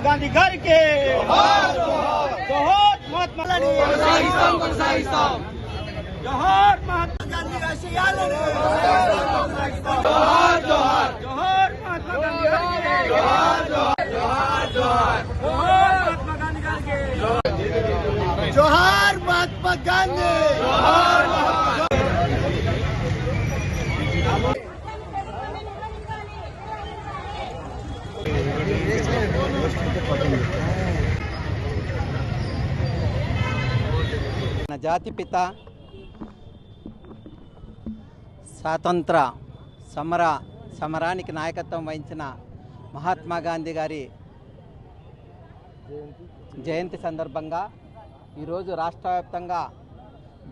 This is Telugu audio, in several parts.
గాంధీ గారికి జోహార్ మహాత్మా గాంధీ జోహార్ మహాత్మా గాంధీ ఆశయాలను జోహార్ జోహార్ జోహార్ మహాత్మా గాంధీ గారికి జోహార్ జోహార్ జోహార్ మహాత్మా గాంధీ గారికి జోహార్ మహాత్మా గాంధీ జోహార్ మన జాతిపిత స్వాతంత్ర సమర సమరానికి నాయకత్వం వహించిన మహాత్మా గాంధీ గారి జయంతి సందర్భంగా ఈరోజు రాష్ట్ర వ్యాప్తంగా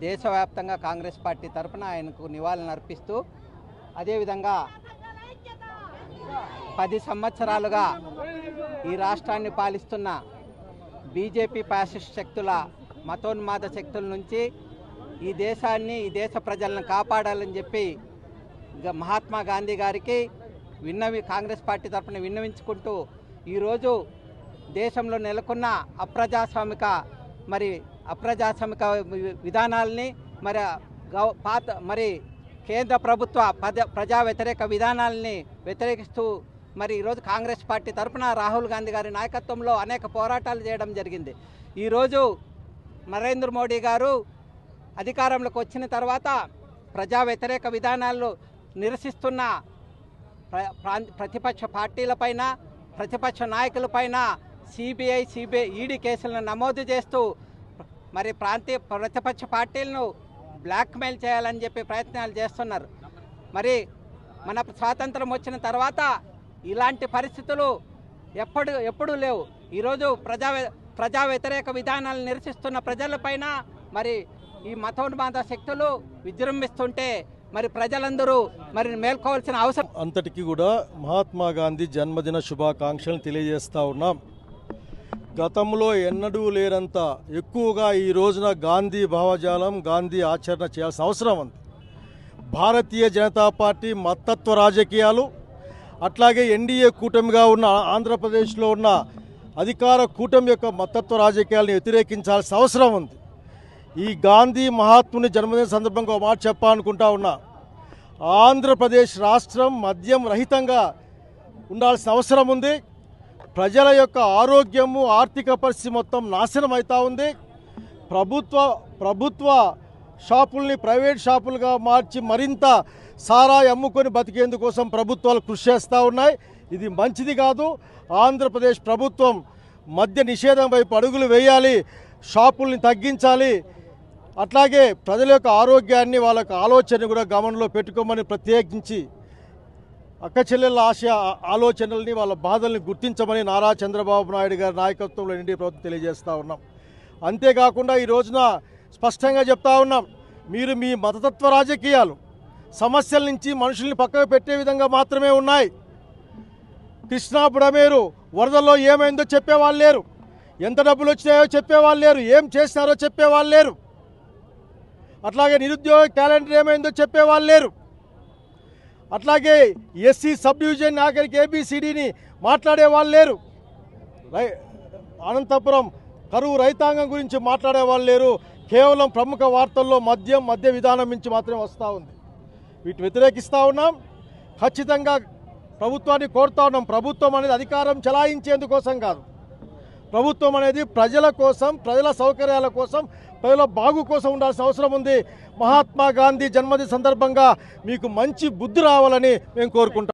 దేశవ్యాప్తంగా కాంగ్రెస్ పార్టీ తరఫున ఆయనకు నివాళులు అర్పిస్తూ అదేవిధంగా పది సంవత్సరాలుగా ఈ రాష్ట్రాన్ని పాలిస్తున్న బీజేపీ ఫ్యాసిస్ట్ శక్తుల మతోన్మాద శక్తుల నుంచి ఈ దేశాన్ని ఈ దేశ ప్రజలను కాపాడాలని చెప్పి మహాత్మా గాంధీ గారికి విన్నవి కాంగ్రెస్ పార్టీ తరఫున విన్నవించుకుంటూ ఈరోజు దేశంలో నెలకొన్న అప్రజాస్వామిక మరి అప్రజాస్వామిక విధానాలని విధానాల్ని మరి గౌ పాత మరి కేంద్ర ప్రభుత్వ పద ప్రజా వ్యతిరేక విధానాల్ని వ్యతిరేకిస్తూ మరి ఈరోజు కాంగ్రెస్ పార్టీ తరఫున రాహుల్ గాంధీ గారి నాయకత్వంలో అనేక పోరాటాలు చేయడం జరిగింది. ఈరోజు నరేంద్ర మోడీ గారు అధికారంలోకి వచ్చిన తర్వాత ప్రజా వ్యతిరేక విధానాలు నిరసిస్తున్న ప్ర- ప్రతిపక్ష పార్టీలపైన ప్రతిపక్ష నాయకులపైన సిబిఐ సిబిఐ ఈడీ కేసులను నమోదు చేస్తూ మరి ప్రాంతీయ ప్రతిపక్ష పార్టీలను బ్లాక్మెయిల్ చేయాలని చెప్పి ప్రయత్నాలు చేస్తున్నారు. మరి మన స్వాతంత్రం వచ్చిన తర్వాత ఇలాంటి పరిస్థితులు ఎప్పుడు ఎప్పుడూ లేవు. ఈరోజు ప్రజా ప్రజా వ్యతిరేక విధానాలు నిరసిస్తున్న ప్రజలపైన మరి ఈ మతోన్మాద శక్తులు విజృంభిస్తుంటే మరి ప్రజలందరూ మరి మేల్కోవాల్సిన అవసరం అంతటికి కూడా మహాత్మా గాంధీ జన్మదిన శుభాకాంక్షలు తెలియజేస్తా ఉన్నాం. గతంలో ఎన్నడూ లేనంత ఎక్కువగా ఈ రోజున గాంధీ భావజాలం గాంధీ ఆచరణ చేయాల్సిన అవసరం ఉంది. భారతీయ జనతా పార్టీ మతత్వ రాజకీయాలు అట్లాగే ఎన్డీఏ కూటమిగా ఉన్న ఆంధ్రప్రదేశ్లో ఉన్న అధికార కూటమి యొక్క మతత్వ రాజకీయాలను వ్యతిరేకించాల్సిన అవసరం ఉంది. ఈ గాంధీ మహాత్ముని జన్మదిన సందర్భంగా ఒక మాట చెప్పాలనుకుంటా ఉన్నా. ఆంధ్రప్రదేశ్ రాష్ట్రం మద్యం రహితంగా ఉండాల్సిన అవసరం ఉంది. ప్రజల యొక్క ఆరోగ్యము ఆర్థిక పరిస్థితి మొత్తం నాశనం అవుతూ ఉంది. ప్రభుత్వ ప్రభుత్వ షాపుల్ని ప్రైవేట్ షాపులుగా మార్చి మరింత సారాయి అమ్ముకొని బతికేందుకోసం ప్రభుత్వాలు కృషి చేస్తూ ఉన్నాయి. ఇది మంచిది కాదు. ఆంధ్రప్రదేశ్ ప్రభుత్వం మద్య నిషేధం వైపు అడుగులు వేయాలి షాపుల్ని తగ్గించాలి. అట్లాగే ప్రజల యొక్క ఆరోగ్యాన్ని వాళ్ళ ఆలోచనని ఆలోచన కూడా గమనంలో పెట్టుకోమని ప్రత్యేకించి అక్క చెల్లెల ఆశ ఆలోచనల్ని వాళ్ళ బాధల్ని గుర్తించమని నారా చంద్రబాబు నాయుడు గారి నాయకత్వంలో ఎన్డీ ప్రభుత్వం తెలియజేస్తూ ఉన్నాం. అంతేకాకుండా ఈ రోజున స్పష్టంగా చెప్తా ఉన్నాం మీరు మీ మతతత్వ రాజకీయాలు సమస్యల నుంచి మనుషుల్ని పక్కకు పెట్టే విధంగా మాత్రమే ఉన్నాయి. కృష్ణా బుడమేరు వరదల్లో ఏమైందో చెప్పేవాళ్ళు లేరు. ఎంత డబ్బులు వచ్చినాయో చెప్పేవాళ్ళు లేరు. ఏం చేసినారో చెప్పేవాళ్ళు లేరు. అట్లాగే నిరుద్యోగ క్యాలెండర్ ఏమైందో చెప్పేవాళ్ళు లేరు. అట్లాగే ఎస్సీ సబ్ డివిజన్ ఆఖరికి ఏబిసిడిని మాట్లాడే వాళ్ళు లేరు. రై అనంతపురం కరువు రైతాంగం గురించి మాట్లాడే వాళ్ళు లేరు. కేవలం ప్రముఖ వార్తల్లో మద్యం మద్య విధానం నుంచి మాత్రమే వస్తూ ఉంది. వీటి వ్యతిరేకిస్తూ ఉన్నాం. ఖచ్చితంగా ప్రభుత్వాన్ని కోరుతా ఉన్నాం. ప్రభుత్వం అనేది అధికారం చెలాయించేందుకోసం కాదు. ప్రభుత్వం అనేది ప్రజల కోసం ప్రజల సౌకర్యాల కోసం ప్రజల బాగు కోసం ఉండాల్సిన అవసరం ఉంది. మహాత్మా గాంధీ జన్మదిన సందర్భంగా మీకు మంచి బుద్ధి రావాలని మేము కోరుకుంటాం